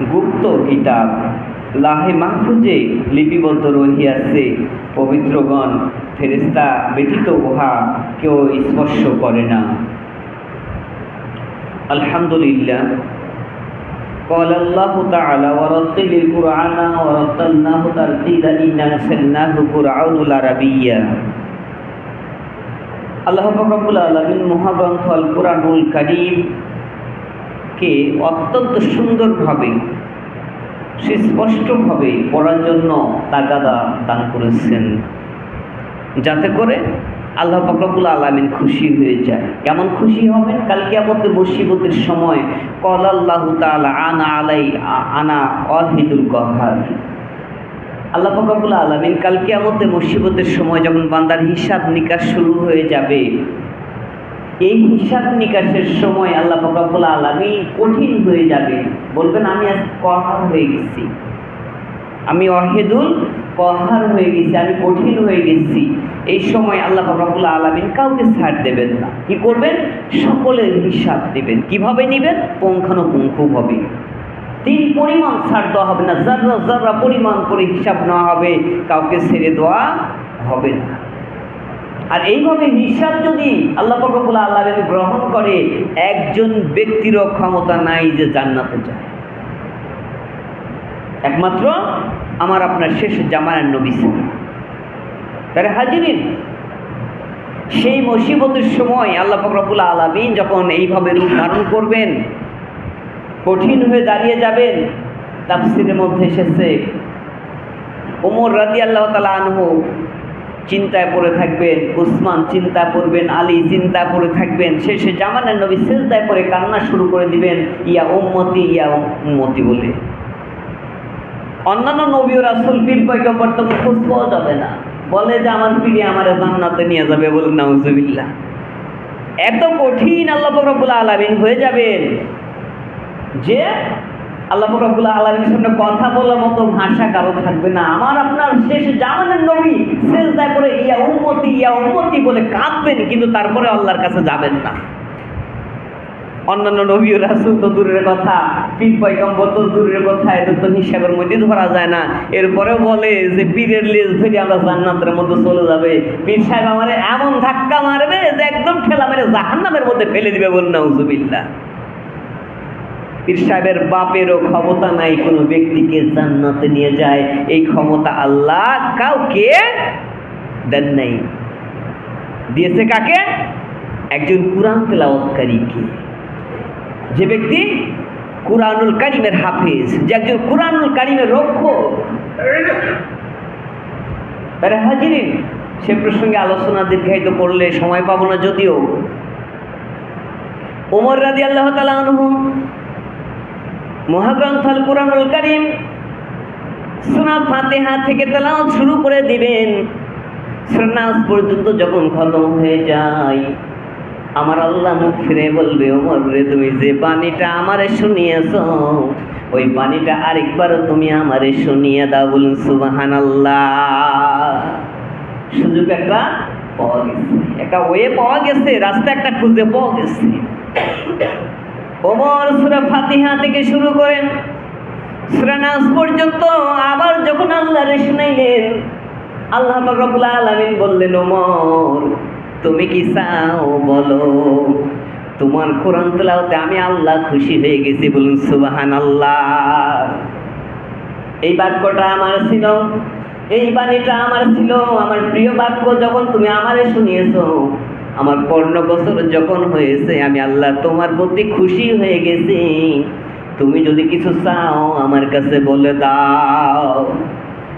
গুপ্ত কিতাব লাহে মাহফুজে লিপিবদ্ধ রহিয়াছে পবিত্রগণ ফেরেস্তা ব্যতীত উহা কেউ স্পর্শ করে না আলহামদুলিল্লাহ قال الله تعالى ورتل القرآن ورتلناه ترتيلا إنا أنزلناه قرآن العربيا আল্লাহ রব্বুল আলমিন মহাগ্রন্থ আল কোরআনুল কারিম কে অত্যন্ত সুন্দরভাবে, সুস্পষ্টভাবে পড়ার জন্য তাগাদা দান করেছেন। যাতে করে আল্লাহ ফকরবুল আলমিন খুশি হয়ে যায়। কেমন খুশি হবেন? কালকে আমাদের মুসিবতের সময় কল আল্লাহ আনা আলাই, আনা অহিদুল কহার। আল্লাহ ফকরবুল আলমিন কালকে আমাদের মুসিবতের সময় যখন বান্দার হিসাব নিকাশ শুরু হয়ে যাবে এই হিসাব নিকাশের সময় আল্লাহ ফকরবুল আলমিন কঠিন হয়ে যাবে। বলবেন, আমি আজ কহার হয়ে গেছি। আমি অহেদুল কহার হয়ে গেছি, আমি কঠিন হয়ে গেছি। এই সময় আল্লাহ রবুল আলমিন কাউকে ছাড় দেবেন না। কি করবেন? সকলের হিসাব দেবেন। কীভাবে নেবেন? পুঙ্খানুপুঙ্খভাবে তিন পরিমাণ ছাড় দেওয়া হবে না। জাররা জাররা পরিমাণ করে হিসাব নেওয়া হবে, কাউকে ছেড়ে দেওয়া হবে না। আর এইভাবে হিসাব যদি আল্লাহ রবুল আল্লাহ গ্রহণ করে, একজন ব্যক্তিরও ক্ষমতা নাই যে জান্নাতে যায়। একমাত্র আমার আপনার শেষ জামানের নবী তারা হাজিরিন, সেই মুসিবতের সময় আল্লাহ ফকরবুল আলমিন যখন এইভাবে রূপ ধারণ করবেন, কঠিন হয়ে দাঁড়িয়ে যাবেন, তাফসিরের মধ্যে এসেছে ওমর রাজি আল্লাহ তালা আনহু চিন্তায় পড়ে থাকবেন, উসমান চিন্তা করবেন আলী চিন্তা করে থাকবেন, শেষে জামানের নবী সেজদায় পরে কান্না শুরু করে দিবেন, ইয়া উম্মতি ইয়া উম্মতি বলে। অন্যান্য নবী ও রাসুল পীর পয়গম্বর তখন খোঁজ পাওয়া যাবে না। বলে যে আমার পীরে আমার জান্নাতে নিয়ে যাবে বলে নাউজুবিল্লাহ। এত কঠিন আল্লাহ রব্বুল আলমিন হয়ে যাবেন যে আল্লাহ রব্বুল আলমীর সামনে কথা বলার মতো ভাষা কারও থাকবে না। আমার আপনার শেষ জামানের নবী শেষ দায় করে ইয়া উন্মতি ইয়া উন্মতি বলে কাঁদবেন, কিন্তু তারপরে আল্লাহর কাছে যাবেন না। অন্যান্য নবী রাসুল তো দূরের কথা, পীর পয়গম্বর তো দূরের কথা, এদের তো হিসাবের মধ্যে ধরা যায় না। এরপরেও বলে যে পীরের লেজ ধরে আমরা জান্নাতের মধ্যে চলে যাবে। পীর সাহেব আমার এমন ধাক্কা মারবে যে একদম ঠেলা মেরে জাহান্নামের মধ্যে ফেলে দিবে বল না উজুবিল্লা পীর সাহেবের বাপেরও ক্ষমতা নাই, কোনো ব্যক্তিকে জান্নাতে নিয়ে যায়। এই ক্ষমতা আল্লাহ কাউকে দেন নাই। দিয়েছে কাকে? একজন কোরআন তেলাওয়াতকারীকে। যে ব্যক্তি কুরআনুল কারিমের হাফিজ, যে একজন কুরআনুল কারিমের রক্ষক। তারা হাজিরিন, সে প্রসঙ্গে আলোচনা দীর্ঘায়িত করলে সময় পাবো না যদিও। ওমর রাজি আল্লাহ তালু মহাগ্রন্থ আল কুরআনুল কারিম সোনা ফাতেহা থেকে তেলাওয়াত শুরু করে দিবেন। শ্রনাস পর্যন্ত যখন খতম হয়ে যায়, আমার আল্লাহ মুখ ফিরে বলবে, ওমর রে, তুমি যে পানিটা আমারে শুনিয়েছ, ওই পানিটা আরেকবারও তুমি আমারে শুনিয়ে দাও বলুন সুবাহান সুযোগ একটা পাওয়া গেছে। একটা ওয়ে পাওয়া গেছে, রাস্তা একটা খুঁজে পাওয়া গেছে। ওমর সুরা ফাতিহা থেকে শুরু করেন সুরানাস পর্যন্ত আবার যখন আল্লাহ রে শুনাইলেন, আল্লাহ রবুল্লা আলমিন বললেন, ওমর, তুমি কি চাও বলো? তোমার কোরআন তেলাওতে আমি আল্লাহ খুশি হয়ে গেছি বলুন সুবাহান আল্লাহ এই বাক্যটা আমার ছিল, এই বাণীটা আমার ছিল, আমার প্রিয় বাক্য যখন তুমি আমারে শুনিয়েছ আমার পর্ণ বছর যখন হয়েছে, আমি আল্লাহ তোমার প্রতি খুশি হয়ে গেছি। তুমি যদি কিছু চাও, আমার কাছে বলে দাও।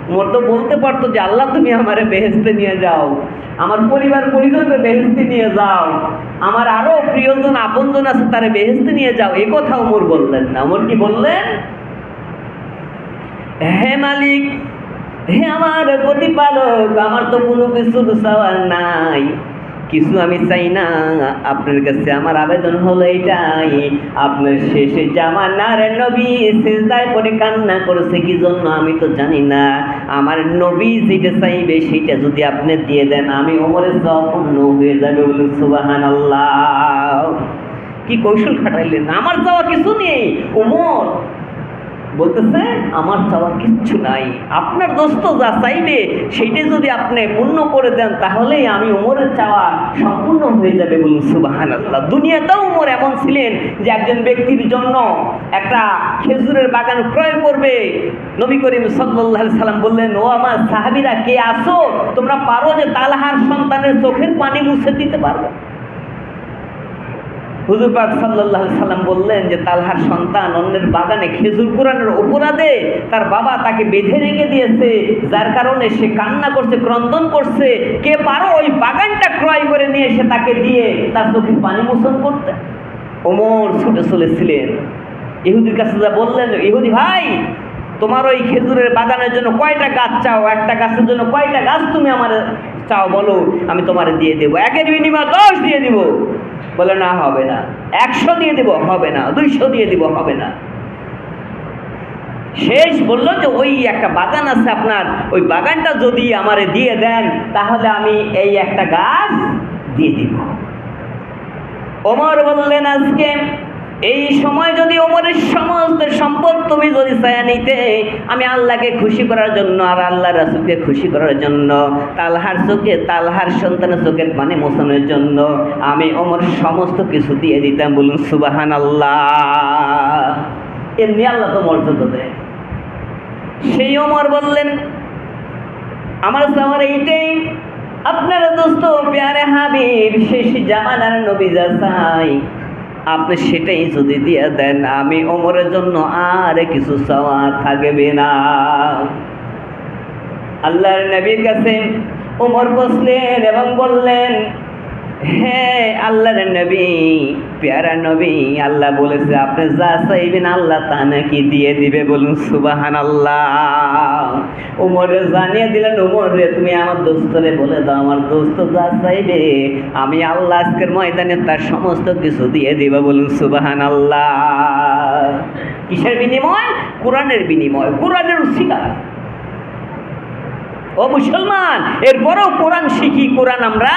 মোর তো বলতে পারতো যে, আল্লাহ তুমি আমারে বেহেস্তে নিয়ে যাও। আমার পরিবার পরিজনকে বেহেস্তে নিয়ে যাও। আমার আরও প্রিয়জন, আপনজন আছে, তারে বেহেস্তে নিয়ে যাও। এ কথা ওমর বললেন না। মোর কি বললেন? হে মালিক, হে আমার প্রতিপালক, আমার তো কোনো কিছু চাওয়ার নাই। কিছু আমি চাই না। আপনার কাছে আমার আবেদন হলো এটাই। আপনার শেষে জামানার নবী সেজদায় পরে কান্না করেছে, কি জন্য আমি তো জানি না। আমার নবী যেটা চাইবে সেটা যদি আপনি দিয়ে দেন, আমি ওমরের সম্পূর্ণ হয়ে যাবে বলুন সুবাহান আল্লাহ কি কৌশল খাটাইলেন? আমার যাওয়া কিছু নেই। ওমর বলতেছে, আমার চাওয়া কিচ্ছু নাই। আপনার দোস্ত যা চাইবে সেইটা যদি আপনি পূর্ণ করে দেন, তাহলেই আমি ওমরের চাওয়া সম্পূর্ণ হয়ে যাবে বলুন সুবাহান আল্লাহ দুনিয়াতেও ওমর এমন ছিলেন যে একজন ব্যক্তির জন্য একটা খেজুরের বাগান ক্রয় করবে। নবী করিম সাল্লাহ সাল্লাম বললেন, ও আমার সাহাবিরা, কে আসো তোমরা পারো যে তালহার সন্তানের চোখের পানি মুছে দিতে পারবে? হুজুর পাক সাল্লাহ সাল্লাম বললেন যে, তালহার সন্তান অন্যের বাগানে খেজুর কোরআনের অপরাধে তার বাবা তাকে বেঁধে রেখে দিয়েছে, যার কারণে সে কান্না করছে, ক্রন্দন করছে। কে পারো ওই বাগানটা ক্রয় করে নিয়ে এসে তাকে দিয়ে তার চোখে পানি মোচন করতে? ওমর ছুটে চলেছিলেন। ইহুদির কাছে যা বললেন, ইহুদি ভাই তোমার ওই খেজুরের বাগানের জন্য কয়টা গাছ চাও? একটা গাছের জন্য কয়টা গাছ তুমি আমার চাও বলো? আমি তোমার দিয়ে দেবো। একের বিনিময়ে দশ দিয়ে দিব। বলে, না, হবে না। একশো দিয়ে দিব, হবে না। দুইশো দিয়ে দিব, হবে না। শেষ বলল যে, ওই একটা বাগান আছে আপনার। ওই বাগানটা যদি আমারে দিয়ে দেন, তাহলে আমি এই একটা গাছ দিয়ে দিব। ওমর বললেন, আজকে এই সময় যদি ওমরের সমস্ত সম্পদ তুমি যদি ছায়া নিতে, আমি আল্লাহকে খুশি করার জন্য আর আল্লাহ রাসুলকে খুশি করার জন্য, তালহার চোখে, তালহার সন্তানের চোখের পানি মোছানোর জন্য আমি ওমর সমস্ত কিছু দিয়ে দিতাম, বলুন সুবাহান আল্লাহ এমনি আল্লাহ তো মর্যাদা দেয়। সেই ওমর বললেন, আমার সামর এইটাই। আপনার দোস্ত, প্যারে হাবিব, শেষ জামানার নবী যা চাই আপনি সেটাই যদি দিয়ে দেন, আমি ওমরের জন্য আর কিছু চাওয়া থাকবে না। আল্লাহর নবীর কাছে ওমর বসলেন এবং বললেন হ্যাঁ আল্লাহর নবী, পেয়ারা নবী, আল্লাহ বলেছে, আপনি যা চাইবেন আল্লাহ তা নাকি দিয়ে দিবে বলুন সুবাহান আল্লাহ উমরে জানিয়ে দিলেন, উমর, তুমি আমার দোস্তরে বলে দাও, আমার দোস্ত যা চাইবে, আমি আল্লাহ আজকের ময়দানে তার সমস্ত কিছু দিয়ে দিব বলুন সুবাহান আল্লাহ কিসের বিনিময়? কোরআনের বিনিময়, কোরআনের উশিলা ও মুসলমান, এরপরেও কোরআন শিখি, কোরআন আমরা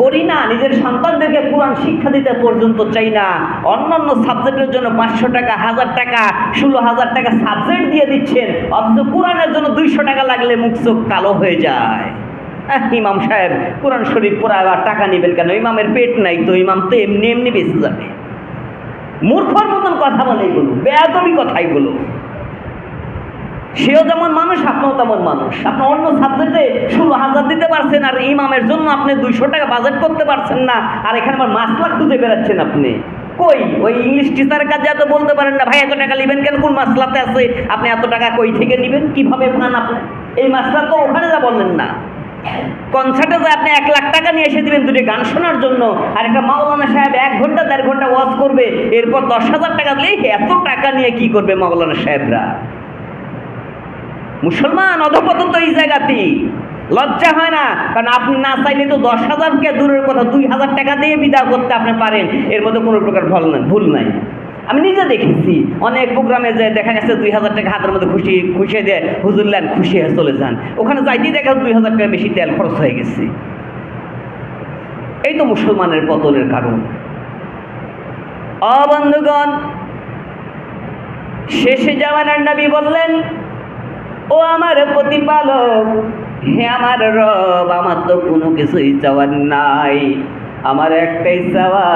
পড়ি না, নিজের সন্তানদেরকে কোরআন শিক্ষা দিতে পর্যন্ত চাই না। অন্যান্য সাবজেক্টের জন্য পাঁচশো টাকা, হাজার টাকা, ষোলো হাজার টাকা সাবজেক্ট দিয়ে দিচ্ছেন, অথচ কোরআনের জন্য দুইশো টাকা লাগলে মুখ চোখ কালো হয়ে যায়। ইমাম সাহেব, কোরআন শরীফ পড়া আবার টাকা নেবেন কেন? ইমামের পেট নাই তো, ইমাম তো এমনি এমনি বেঁচে যাবে। মূর্খর মতন কথা বলে এগুলো বেয়াদবি কথাই বলো সেও যেমন মানুষ, আপনিও তেমন মানুষ। আপনি অন্য সাবজেক্টে ষোলো হাজার দিতে পারছেন আর ইমামের জন্য আপনি দুইশো টাকা বাজেট করতে পারছেন না, আর এখানে আবার মাসলা খুঁজে বেড়াচ্ছেন আপনি। কই? ওই ইংলিশ টিচারের কাছে এত বলতে পারেন না, ভাই, এত টাকা নেবেন কেন? কোন মাসলাতে আছে? আপনি এত টাকা কই থেকে নেবেন? কীভাবে পান আপনি? এই মাসলা তো ওখানে যা বললেন না। কনসার্টে যে আপনি এক লাখ টাকা নিয়ে এসে দিবেন দুটি গান শোনার জন্য, আর একটা মাওলানা সাহেব এক ঘণ্টা, দেড় ঘণ্টা ওয়াজ করবে, এরপর দশ হাজার টাকা দিলে এত টাকা নিয়ে কি করবে মাওলানা সাহেবরা? মুসলমান অধপতন তো এই জায়গাতেই লজ্জা হয় না, কারণ আপনি না চাইলে তো দশ হাজারকে দূরের কথা দুই হাজার টাকা দিয়ে বিদা করতে আপনি পারেন। এর মধ্যে কোনো প্রকার ভুল নাই ভুল নাই। আমি নিজে দেখেছি, অনেক প্রোগ্রামে যে দেখা গেছে দুই হাজার টাকা হাতের মধ্যে খুশি খুশি দিয়ে হুজুর নেন খুশি হয়ে চলে যান। ওখানে যাইতেই দেখা দুই হাজার টাকা বেশি তেল খরচ হয়ে গেছে। এই তো মুসলমানের পতনের কারণ। অবন্ধুগণ শেষে জামানার নবী বললেন ও আমার প্রতিপালক। হে আমার রব, আমার তো কোনো কিছুই চাওয়ার নাই। আমার একটাই চাওয়া,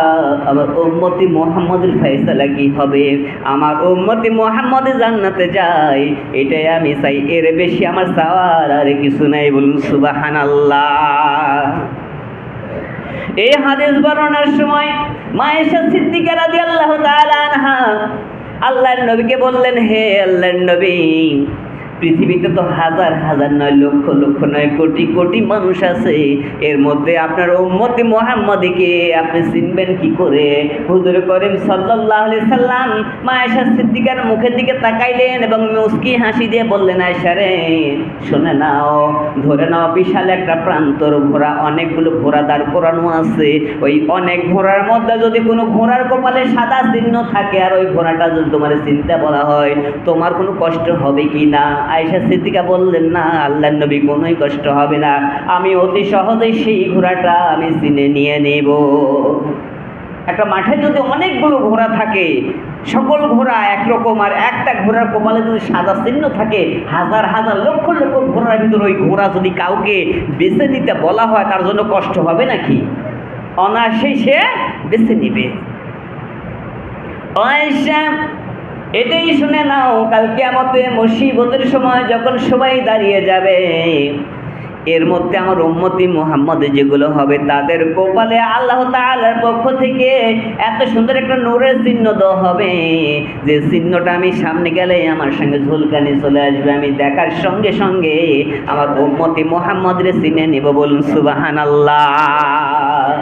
আমার উম্মতি মোহাম্মদের ফয়সালা কি হবে? আমার উম্মতি মোহাম্মদ জান্নাতে যায় এটাই আমি চাই। এর বেশি আমার চাওয়ার আর কিছু নাই বলুন সুবাহান আল্লাহ এই হাদিস বর্ণনার সময় মায়েশা সিদ্দিকা রাদিয়াল্লাহু তাআলা আনহা আল্লাহর নবীকে বললেন, হে আল্লাহর নবী পৃথিবীতে তো হাজার হাজার নয়, লক্ষ লক্ষ নয়, কোটি কোটি মানুষ আছে। এর মধ্যে আপনার উম্মতি মোহাম্মদীকে আপনি চিনবেন কি করে? হুজুর করিম আলাইহি সাল্লাম মায়েশা সিদ্দিকার মুখের দিকে তাকাইলেন এবং মুস্কি হাসি দিয়ে বললেন আয়সা রে শুনে নাও, ধরে নাও, বিশাল একটা প্রান্তর ঘোড়া, অনেকগুলো ঘোড়া দাঁড় করানো আছে। ওই অনেক ঘোড়ার মধ্যে যদি কোনো ঘোড়ার কপালে সাদা চিহ্ন থাকে, আর ওই ঘোড়াটা যদি তোমার চিন্তা বলা হয়, তোমার কোনো কষ্ট হবে কি না? আয়েশা সিদ্দিকা বললেন, না আল্লাহ নবী কোনোই কষ্ট হবে না। আমি অতি সহজেই সেই ঘোড়াটা আমি চিনে নিয়ে নেব। একটা মাঠে যদি অনেকগুলো ঘোড়া থাকে, সকল ঘোড়া একরকম আর একটা ঘোড়ার কপালে যদি সাদা চিহ্ন থাকে, হাজার হাজার লক্ষ লক্ষ ঘোড়ার ভিতরে ওই ঘোড়া যদি কাউকে বেছে নিতে বলা হয়, তার জন্য কষ্ট হবে নাকি? অনায়াসেই সে বেছে নিবে। আয়েশা এটাই শুনে নাও কালকে আমাতে মুসিবতের সময় যখন সবাই দাঁড়িয়ে যাবে, এর মধ্যে আমার উম্মতি মোহাম্মদ যেগুলো হবে, তাদের কপালে আল্লাহ তাআলার পক্ষ থেকে এত সুন্দর একটা নোরের চিহ্ন দেওয়া হবে। যে চিহ্নটা আমি সামনে গেলে আমার সঙ্গে ঝুলকানি চলে আসবে, আমি দেখার সঙ্গে সঙ্গে আমার উম্মতি মোহাম্মদরে চিনে নেব, বলুন সুবাহান আল্লাহ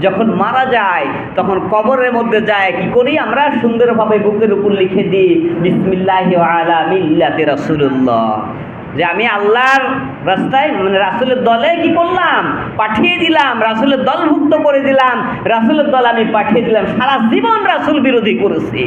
যখন মারা যায়, তখন কবরের মধ্যে যায়, কি করি আমরা? সুন্দরভাবে বুকের উপর লিখে দিই, বিসমিল্লাহ আলা মিল্লাতে রাসূলুল্লাহ। যে আমি আল্লাহর রাস্তায় মানে রাসুলের দলে কি করলাম? পাঠিয়ে দিলাম, রাসুলের দলভুক্ত করে দিলাম, রাসুলের দল আমি পাঠিয়ে দিলাম, সারা জীবন রাসুল বিরোধী করেছে।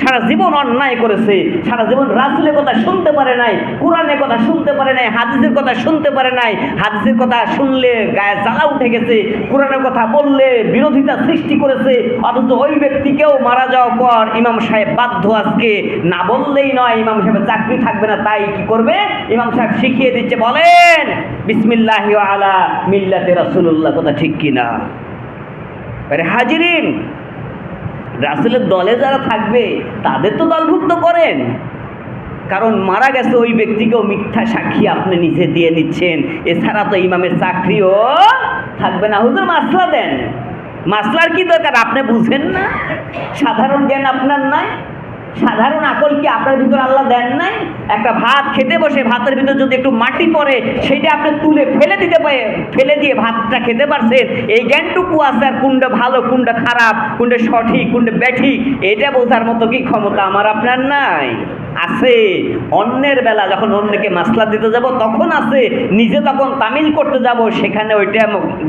সারা জীবন অন্যায় করেছে, সারা জীবন রাসুলের কথা শুনতে পারে নাই, কোরআনের কথা শুনতে পারে নাই, হাদিসের কথা শুনতে পারে নাই, হাদিসের কথা শুনলে গায়ে জ্বালা উঠে গেছে, কোরআনের কথা বললে বিরোধিতা সৃষ্টি করেছে, অথচ ওই ব্যক্তিকেও মারা যাওয়ার পর ইমাম সাহেব বাধ্য আজকে। না বললেই নয়, ইমাম সাহেবের চাকরি থাকবে না, তাই কি করবে? ইমাম সাহেব শিখিয়ে দিচ্ছে, বলেন, বিসমিল্লাহ আলা মিল্লাতে রাসুল্লাহ কথা ঠিক কিনা? হাজিরিন রাসুলের দলে যারা থাকবে, তাদের তো দলভুক্ত করেন। কারণ মারা গেছে ওই ব্যক্তিকেও মিথ্যা সাক্ষী আপনি নিজে দিয়ে নিচ্ছেন। এছাড়া তো ইমামের চাকরিও থাকবে না। হুজুর, মাসলা দেন। মাসলার কি দরকার? আপনি বুঝেন না? সাধারণ জ্ঞান আপনার নাই? সাধারণ আকল কি আপনার ভিতরে আল্লাহ দেন নাই? একটা ভাত খেতে বসে ভাতের ভিতরে যদি একটু মাটি পড়ে, সেটা আপনি তুলে ফেলে দিতে পারে, ফেলে দিয়ে ভাতটা খেতে পারছেন? এই জ্ঞানটুকু আছে আর কোনটা ভালো কোনটা খারাপ কোনটা সঠিক কোনটা ব্যাঠিক এটা বোঝার মতো কি ক্ষমতা আমার আপনার নাই? আছে। অন্যের বেলা যখন অন্যকে মাসলা দিতে যাব, তখন আছে। নিজে তখন তামিল করতে যাব, সেখানে ওইটা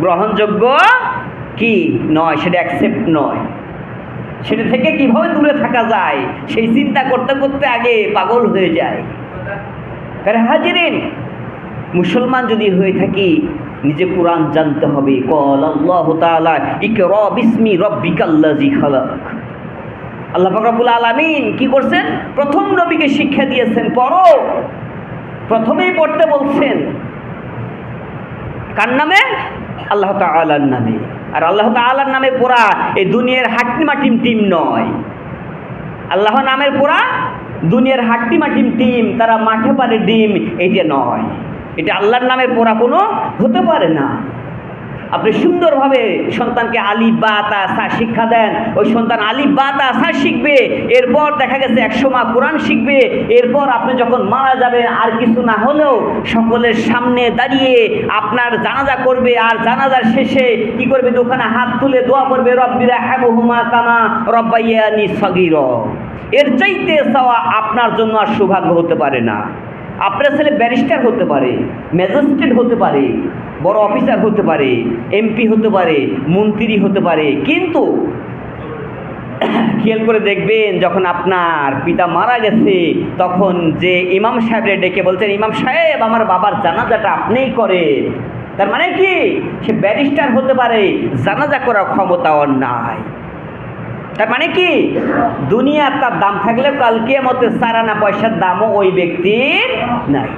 গ্রহণযোগ্য কি? নয়, সেটা অ্যাকসেপ্ট নয়। সেটা থেকে কীভাবে দূরে থাকা যায়, সেই চিন্তা করতে করতে আগে পাগল হয়ে যায়। আরে হাজিরিন, মুসলমান যদি হয়ে থাকি, নিজে কোরআন জানতে হবে। কল আল্লাহ তাআলা, ইকরা বিসমি রব্বিকাল্লাযী খালাক। আল্লাহ পাক আলামিন কি করছেন? প্রথম নবীকে শিক্ষা দিয়েছেন, পড়ো। প্রথমেই পড়তে বলছেন। কার নামে? আল্লাহ তাআলার নামে। আর আল্লাহ তাল্লার নামে পোড়া এই দুনিয়ার হাট্টিমা টিম টিম নয়। আল্লাহ নামের পোড়া দুনিয়ার হাট্টিমা টিম টিম, তারা মাঠে পারে ডিম, এই যে নয়। এটা আল্লাহর নামের পোড়া কোনো হতে পারে না। আপনি সুন্দরভাবে সন্তানকে আলি বা, তা শিক্ষা দেন। ওই সন্তান আলি বা, তা শিখবে। এরপর দেখা গেছে একশো মা কোরআন শিখবে। এরপর আপনি যখন মারা যাবেন, আর কিছু না হলেও সকলের সামনে দাঁড়িয়ে আপনার জানাজা করবে। আর জানাজার শেষে কি করবে? দোকানে হাত তুলে দোয়া করবে রব্বিরা হ্যাবহুমা কামা রব্বাইয়ানি সগির। এর চাইতে চাওয়া আপনার জন্য আর সৌভাগ্য হতে পারে না। আপনার ছেলে ব্যারিস্টার হতে পারে, ম্যাজিস্ট্রেট হতে পারে, বড় অফিসার হতে পারে, এমপি হতে পারে, মন্ত্রী হতে পারে, কিন্তু খেয়াল করে দেখবেন যখন আপনার পিতা মারা গেছে, তখন যে ইমাম সাহেবরে ডেকে বলছেন, ইমাম সাহেব, আমার বাবার জানাজাটা আপনিই করেন। তার মানে কি? সে ব্যারিস্টার হতে পারে, জানাজা করার ক্ষমতা ওর নাই। তার মানে কি? দুনিয়ার তার দাম থাকলে কালকে মতে সারানা পয়সার দামও ওই ব্যক্তির নাই।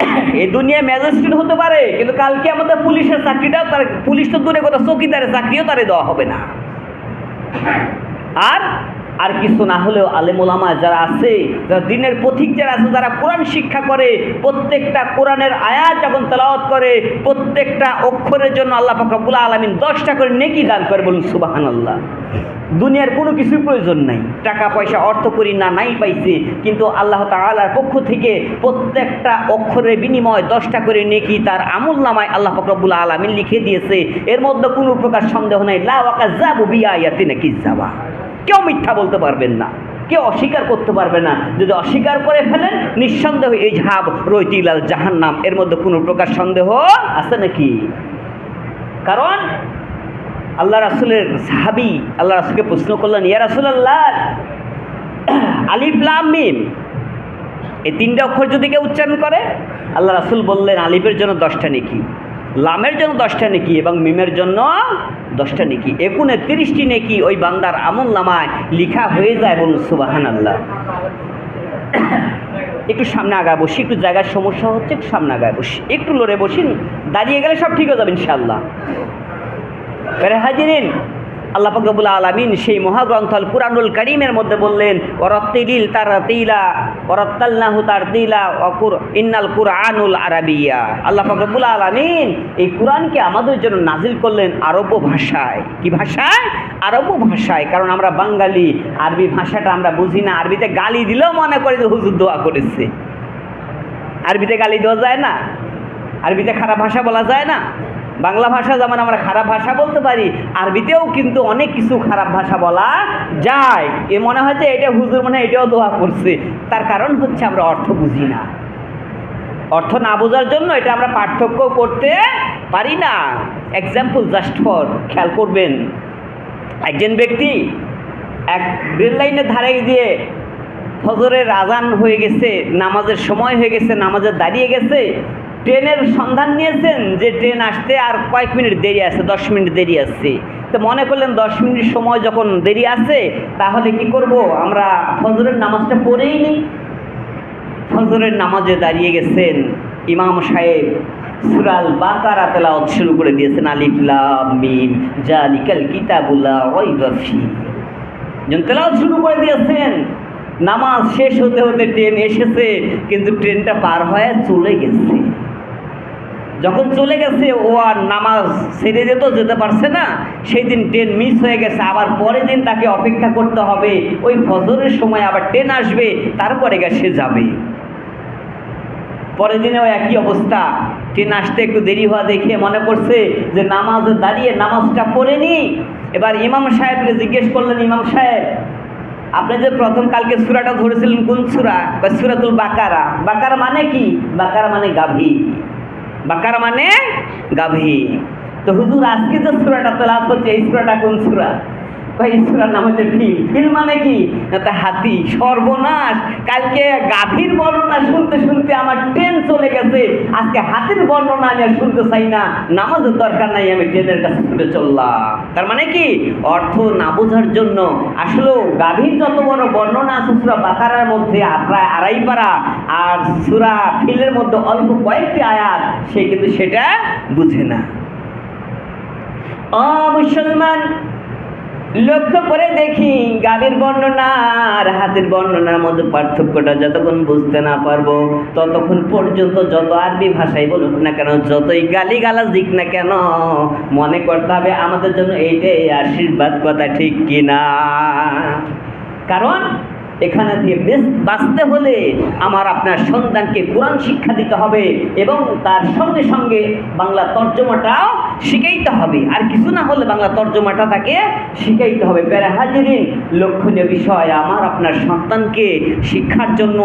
এই দুনিয়া ম্যাজিস্ট্রেট হতে পারে, কিন্তু কালকে আমাদের পুলিশের চাকরিটাও তার পুলিশ তো দূরে কথা, চৌকিদারের চাকরিও তারে দেওয়া হবে না। আর আর কিছু না হলেও আলেমুলামা যারা আছে, যারা দিনের পথিক যারা আছে, যারা কোরআন শিক্ষা করে, প্রত্যেকটা কোরআনের আয়াত যখন তেলাওয়াত করে, প্রত্যেকটা অক্ষরের জন্য আল্লাহ ফাকরাবুল আলমিন দশটা করে নেকি দান করে বলুন সুবাহান আল্লাহ দুনিয়ার কোনো কিছুর প্রয়োজন নাই। টাকা, পয়সা, অর্থ করি না, নাই পাইছে, কিন্তু আল্লাহ তাআলার পক্ষ থেকে প্রত্যেকটা অক্ষরের বিনিময় দশটা করে নেকি তার আমল নামায় আল্লাহ ফকরবুল আলমিন লিখে দিয়েছে। এর মধ্যে কোনো প্রকার সন্দেহ নাই। লাওয়াকা যাব বিয়া ইয়াতে নাকি যাবা কেউ মিথ্যা বলতে পারবেন না। কেউ অস্বীকার করতে পারবে না। যদি অস্বীকার করে ফেলেন, নিঃসন্দেহ এই ঝাব রৈতিলাল জাহান্নাম, এর মধ্যে কোনো প্রকার সন্দেহ আছে নাকি? কারণ আল্লাহ রাসুলের সাহাবি, আল্লাহ রাসুলকে প্রশ্ন করলেন, ইয়া রাসুল আল্লাহ আলিফ লাম মিম। এই তিনটা অক্ষর যদি কেউ উচ্চারণ করে, আল্লাহ রাসুল বললেন, আলিফের জন্য দশটা নেকি, লামের জন্য দশটা নেকি এবং মিমের জন্য দশটা নেকি, একুনে তিরিশটি নেকি ওই বান্দার আমল নামায় লিখা হয়ে যায় বলুন সুবাহান আল্লাহ একটু সামনে আগায় বসি, একটু জায়গার সমস্যা হচ্ছে, একটু সামনে আগায় বসি। একটু লড়ে বসি, দাঁড়িয়ে গেলে সব ঠিক হয়ে যাবে ইনশাল্লাহ হাজির আল্লাহ ফকরবুল আলমিন সেই মহাগ্রন্থ আল কুরআনুল করিমের মধ্যে বললেন ওরত্তিলিল তার তিলা ওরত্তাল্লাহু তার তিলা অকুর ইন্নাল কুরআনুল আরাবিয়া। আল্লাহ ফকরবুল আলমিন এই কোরআনকে আমাদের জন্য নাজিল করলেন আরব্য ভাষায়। কি ভাষায়? আরব্য ভাষায়। কারণ আমরা বাঙালি, আরবি ভাষাটা আমরা বুঝি না। আরবিতে গালি দিলেও মনে করি যে হুজুর দোয়া করেছে। আরবিতে গালি দেওয়া যায় না। আরবিতে খারাপ ভাষা বলা যায় না। বাংলা ভাষা যেমন আমরা খারাপ ভাষা বলতে পারি, আরবিতেও কিন্তু অনেক কিছু খারাপ ভাষা বলা যায়। এ মনে হয় যে এটা হুজুর মনে হয় এটাও দোয়া করছে। তার কারণ হচ্ছে আমরা অর্থ বুঝি না। অর্থ না বোঝার জন্য এটা আমরা পার্থক্য করতে পারি না। এক্সাম্পল জাস্ট ফর খেয়াল করবেন। একজন ব্যক্তি এক রেল লাইনের ধারে দিয়ে ফজরের আজান হয়ে গেছে, নামাজের সময় হয়ে গেছে নামাজের দাঁড়িয়ে গেছে ট্রেনের সন্ধান নিয়েছেন যে ট্রেন আসতে আর কয়েক মিনিট দেরি আছে, দশ মিনিট দেরি আছে। তো মনে করলেন দশ মিনিট সময় যখন দেরি আছে, তাহলে কি করব? আমরা ফজরের নামাজটা পড়েই নিই ফজরের নামাজে দাঁড়িয়ে গেছেন ইমাম সাহেব। সুরাল বাকারা তেলাওয়াত শুরু করে দিয়েছেন আলিফলাম মিম, জালিকাল কিতাবুল্লাহ ওই গফি যখন তেলাওয়াত শুরু করে দিয়েছেন, নামাজ শেষ হতে হতে ট্রেন এসেছে, কিন্তু ট্রেনটা পার হয়ে চলে গেছে। যখন চলে গেছে, ও আর নামাজ সেরে যেত যেতে পারছে না। সেই দিন ট্রেন মিস হয়ে গেছে, আবার পরের দিন তাকে অপেক্ষা করতে হবে। ওই ফজরের সময় আবার ট্রেন আসবে, তারপরে গেছে যাবে। পরের দিনেও একই অবস্থা। ট্রেন আসতে একটু দেরি হওয়া দেখে মনে করছে যে নামাজে দাঁড়িয়ে নামাজটা পড়ে নি। এবার ইমাম সাহেবকে জিজ্ঞেস করলেন, ইমাম সাহেব, আপনি যে প্রথম কালকে সুরাটা ধরেছিলেন কোন সুরা? বা সুরাতুল বাকারা। বাকারা মানে কি? বাকারা মানে গাভী। বাকারা মানে গাভী। তো হুজুর আজকে যে সুরাটা তোলা হচ্ছে এই সুরাটা কোন সুরা? এই নাম হচ্ছে ফিল ফিল মানে কি? তা হাতি। সর্বনাশ। কালকে গাভীর বর্ণনা শুনতে শুনতে আমার ট্রেন চলে গেছে। আজকে হাতির বর্ণনা আমি আর শুনতে চাই না। নামাজের দরকার নাই, আমি ট্রেনের কাছে ছুটে চললাম। তার মানে কি? অর্থ না বোঝার জন্য আসলেও গাভীর যত বড় বর্ণনা আছে, সুরা বাকারার মধ্যে প্রায় আড়াই পারা। আর সুরা ফিলের মধ্যে অল্প কয়েকটি আয়াত, সে কিন্তু সেটা বুঝে না। ও মুসলমান লক্ষ্য করে দেখি গালির বর্ণনা আর হাতের বর্ণনার মধ্যে পার্থক্যটা যতক্ষণ বুঝতে না পারব, ততক্ষণ পর্যন্ত যত আরবি ভাষাই বলুক না কেন, যতই গালি গালা দিক না কেন, মনে করতে হবে আমাদের জন্য এইটাই আশীর্বাদ কথা ঠিক কিনা। কারণ এখানে থেকে বেশ বাঁচতে হলে আমার আপনার সন্তানকে কোরআন শিক্ষা দিতে হবে এবং তার সঙ্গে সঙ্গে বাংলা তর্জমাটাও শিখাইতে হবে। আর কিছু না হলে বাংলা তর্জমাটা তাকে শিখাইতে হবে। প্যারা হাজিরিন, লক্ষণীয় বিষয়, আমার আপনার সন্তানকে শিক্ষার জন্য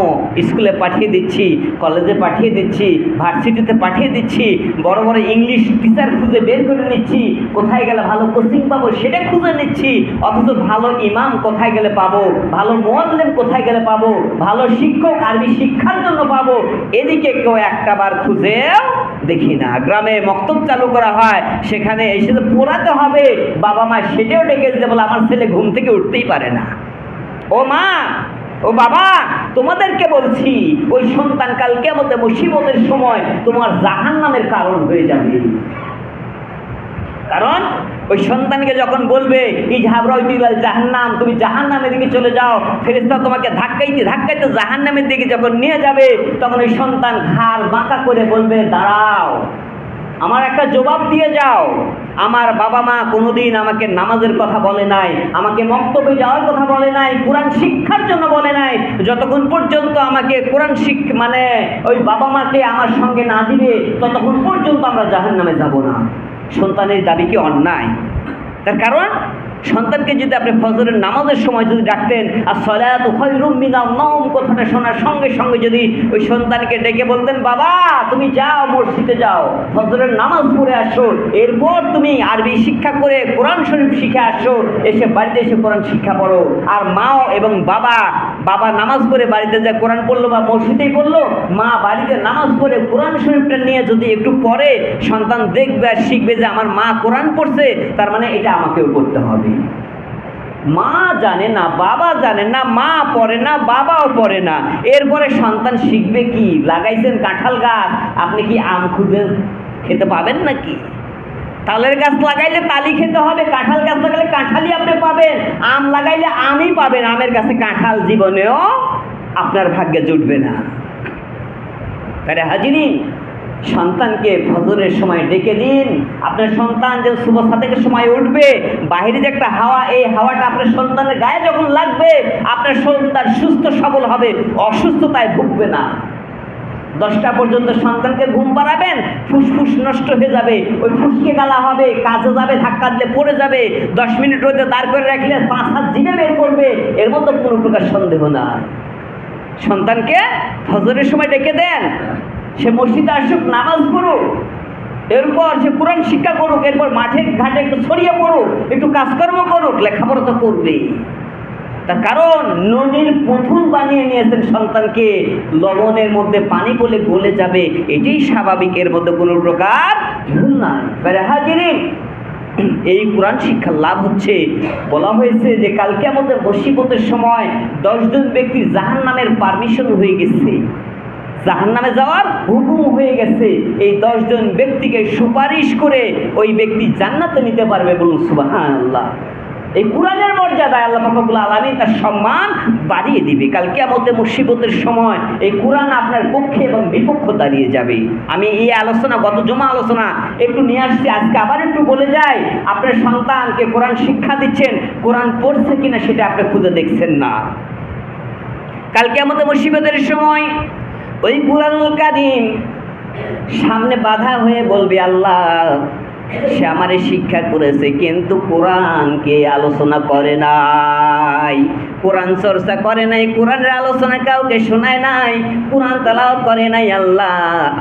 স্কুলে পাঠিয়ে দিচ্ছি, কলেজে পাঠিয়ে দিচ্ছি, ভার্সিটিতে পাঠিয়ে দিচ্ছি, বড় বড় ইংলিশ টিচার খুঁজে বের করে নিচ্ছি, কোথায় গেলে ভালো কোচিং পাবো সেটা খুঁজে নিচ্ছি, অথচ ভালো ইমাম কোথায় গেলে পাবো, ভালো মোয়াল্লেম কোথায় গেলে পাবো? ভালো শিক্ষক, আরবি শিক্ষার জন্য পাবো। এদিকে কেউ একটা বার খুঁজেও দেখি না। গ্রামে মক্তব চালু করা হয়, সেখানে এসে তো পড়াতে হবে, বাবা মা সেটাও ডেকে দিতে বলে, আমার ছেলে ঘুম থেকে উঠতেই পারে না। ও মা, ও বাবা, তোমাদেরকে বলছি, ওই সন্তান কাল কেমতে মুসিবতের সময় তোমার জাহান নামের কারণ হয়ে যাবে। কারণ ওই সন্তানকে যখন বলবে, এই ঝাবরাইতিলাল জাহান্নাম, তুমি জাহান্নামের দিকে চলে যাও। ফেরেস্তা তোমাকে ধাক্কাইতে ধাক্কাইতে জাহান্নামের দিকে যখন নিয়ে যাবে, তখন ওই সন্তান ঘাড় বাঁকা করে বলবে, দাঁড়াও, আমার একটা জবাব দিয়ে যাও। আমার বাবা মা কোনোদিন আমাকে নামাজের কথা বলে নাই, আমাকে মক্তবে যাওয়ার কথা বলে নাই, কোরআন শিক্ষার জন্য বলে নাই। যতক্ষণ পর্যন্ত আমাকে কোরআন শিখ মানে ওই বাবা মাকে আমার সঙ্গে না দিবে, ততক্ষণ পর্যন্ত আমরা জাহান নামে যাব না। সন্তানের দাবি কি অন্যায়? তার কারণ, সন্তানকে যদি আপনি ফজরের নামাজের সময় যদি ডাকতেন আর খৈরুম মিনা নম কথাটা শোনার সঙ্গে সঙ্গে যদি ওই সন্তানকে ডেকে বলতেন, বাবা, তুমি যাও, মসজিদে যাও, ফজরের নামাজ পড়ে আসো, এরপর তুমি আরবি শিক্ষা করে কোরআন শরীফ শিখে আসো, এসে বাড়িতে এসে কোরআন শিক্ষা পড়ো। আর মাও এবং বাবা বাবা নামাজ পড়ে বাড়িতে যা কোরআন পড়ল বা মসজিদেই পড়ল, মা বাড়িতে নামাজ পড়ে কোরআন শরীফটা নিয়ে যদি একটু পরে সন্তান দেখবে আর শিখবে যে আমার মা কোরআন পড়ছে, তার মানে এটা আমাকেও করতে হবে। মা জানে না, বাবা জানে না, মা পড়ে না, বাবাও পড়ে না। এরপরে সন্তান শিখবে কি? লাগাইছেন কাঁঠাল গাছ, আপনি কি আম খুঁজে খেতে পাবেন নাকি? তালের গাছ লাগাইলে তালি খেতে হবে, কাঁঠাল গাছ লাগাইলে কাঁঠালই আপনি পাবেন। আম লাগাইলে আমই পাবেন। আমের গাছে কাঁঠাল জীবনেও আপনার ভাগ্যে জুটবে না। তাহলে হাজিনি সন্তানকে ফজরের সময় ডেকে দিন। আপনার সন্তান যে শুভ সাতেকের সময় উঠবে বাইরে যে একটা হাওয়া, এই হাওয়াটা আপনার সন্তানের গায়ে যখন লাগবে, আপনার সন্তান সুস্থ সবল হবে, অসুস্থতায় ভুগবে না। দশটা পর্যন্ত সন্তানকে ঘুম পাড়াবেন, ফুসফুস নষ্ট হয়ে যাবে, ওই ফুসকে গালা হবে, কাজে যাবে, ধাক্কা দিলে পড়ে যাবে, দশ মিনিট রোদে দাঁড় করে রাখলে পাঁচ হাত জিনে বের করবে, এর মধ্যে কোনো প্রকার সন্দেহ না সন্তানকে ফজরের সময় ডেকে দেন, সে মসজিদে আসুক, নামাজ পড়ুক, এরপর সে কোরআন শিক্ষা করুক, এরপর মাঠে ঘাটে একটু ছড়িয়ে পড়ুক, একটু কাজকর্ম করুক, লেখাপড়া তো করবেই। তার কারণ নদীর পুতুল বানিয়ে নিয়েছেন সন্তানকে। লবণের মধ্যে পানি বলে গলে যাবে, এটাই স্বাভাবিক, এর মধ্যে কোনো প্রকার ভুল নাই। এই কোরআন শিক্ষার লাভ হচ্ছে। বলা হয়েছে যে কালকে আমাদের বসিবতের সময় দশজন ব্যক্তি জাহান নামের পারমিশন হয়ে গেছে। জাহান নামে যাওয়ার হুকুম হয়ে গেছে। এই দশজন ব্যক্তিকে সুপারিশ করে ওই ব্যক্তি জান্নাতে নিতে পারবে বলুন সুবাহান আল্লাহ এই কোরআনের মর্যাদায় আল্লাহ ফাকবুল আলমী তার সম্মান বাড়িয়ে দিবে। কালকে আমাদের মুসিবতের সময় এই কোরআন আপনার পক্ষে এবং বিপক্ষ দাঁড়িয়ে যাবে। আমি এই আলোচনা, গত জমা আলোচনা একটু নিয়ে আসছি। আজকে আবার একটু বলে যাই, আপনার সন্তানকে কোরআন শিক্ষা দিচ্ছেন, কোরআন পড়ছে কিনা সেটা আপনি খুঁজে দেখছেন না। কালকে আমাদের মুসিবতের সময় ওই কোরআনুল কাদিম সামনে বাধা হয়ে বলবে, আল্লাহ সে আমারে শিক্ষা করেছে কিন্তু কোরআনকে আলোচনা করে নাই। কোরআন চর্চা করে নাই, কোরআনের আলোচনা কাউকে শোনায় নাই, কোরআন তালাও করে নাই, আল্লাহ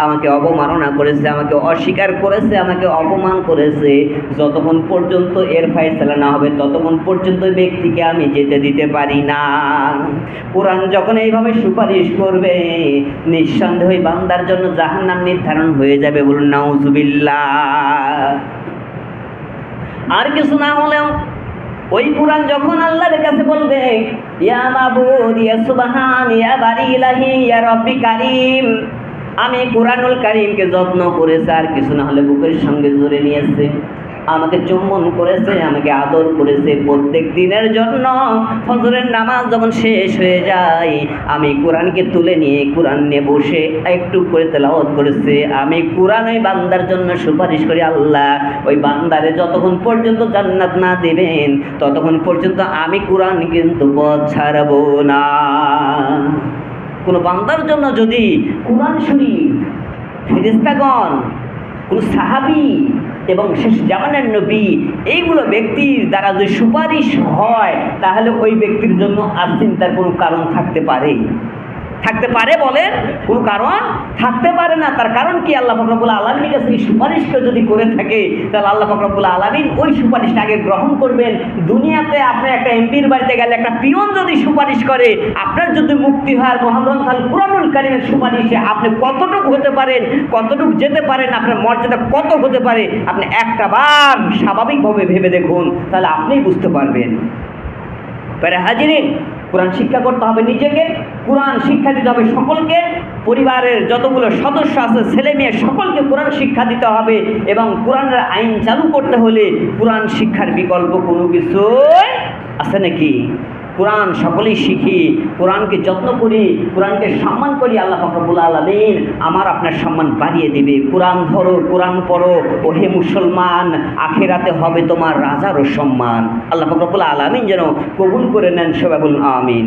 আমাকে অবমাননা করেছে, আমাকে অস্বীকার করেছে, আমাকে অপমান করেছে। যতক্ষণ পর্যন্ত এর ফাইসলা না হবে, ততক্ষণ পর্যন্ত ব্যক্তিকে আমি যেতে দিতে পারি না। কোরআন যখন এইভাবে সুপারিশ করবে, নিঃসন্দেহ বান্দার জন্য জাহান্নাম নির্ধারণ হয়ে যাবে বলুন, নাউজুবিল্লাহ। আর কিছু না হলেও ওই কোরআন যখন আল্লাহর কাছে বলবে, ইয়া মাবুদ, ইয়া সুবহান, ইয়া বারি ইলাহি, ইয়া রব্বি কারিম, আমি কোরআনুল কারিমকে যত্ন করেছে আর কিছু না হলে বুকের সঙ্গে জুড়ে নিয়েছে আমাকে চুম্বন করেছে, আমাকে আদর করেছে প্রত্যেক দিনের জন্য। ফজরের নামাজ যখন শেষ হয়ে যায়, আমি কোরআনকে তুলে নিয়ে কোরআন নিয়ে বসে একটু করে তেলাওয়াত করেছে। আমি কোরআন ওই বান্দার জন্য সুপারিশ করি আল্লাহ, ওই বান্দারে যতক্ষণ পর্যন্ত জান্নাত না দেবেন, ততক্ষণ পর্যন্ত আমি কোরআন কিন্তু পথ ছাড়বো না। কোনো বান্দার জন্য যদি কোরআন শরীফ ফেরিস্তাগণ কোন সাহাবি এবং শেষ জামানের নবী, এইগুলো ব্যক্তির দ্বারা যদি সুপারিশ হয়, তাহলে ওই ব্যক্তির জন্য আর চিন্তার কোনো কারণ থাকতে পারে। থাকতে পারে বলেন কোনো কারণ থাকতে পারে না। তার কারণ কি? আল্লাহ ফকরবুল আলমীর কাছে এই সুপারিশকে যদি করে থাকে, তাহলে আল্লাহ ফকরবুল আলমিন ওই সুপারিশটা আগে গ্রহণ করবেন। দুনিয়াতে আপনি একটা এমপির বাড়িতে গেলে একটা পিয়ন যদি সুপারিশ করে, আপনার যদি মুক্তি হয় মোহাম্মদ খাল কুরানুল কারিমের সুপারিশে আপনি কতটুকু হতে পারেন, কতটুকু যেতে পারেন, আপনার মর্যাদা কত হতে পারে, আপনি একটা বার স্বাভাবিকভাবে ভেবে দেখুন, তাহলে আপনিই বুঝতে পারবেন। প্যারে হাজিরিন কোরআন শিক্ষা করতে হবে নিজেকে, কোরআন শিক্ষা দিতে হবে সকলকে, পরিবারের যতগুলো সদস্য আছে, ছেলে মেয়ে, সকলকে কোরআন শিক্ষা দিতে হবে এবং কোরআনের আইন চালু করতে হলে কোরআন শিক্ষার বিকল্প কোনো কিছু আছে নাকি? কোরআন সকলেই শিখি, কোরআনকে যত্ন করি, কোরআনকে সম্মান করি, আল্লাহ ফকরবুল আলমিন আমার আপনার সম্মান বাড়িয়ে দেবে। কোরআন ধরো, কোরআন পড়ো ও হে মুসলমান, আখেরাতে হবে তোমার রাজারও সম্মান। আল্লাহ ফকরবুল আলমিন যেন কবুল করে নেন সবাই আমিন।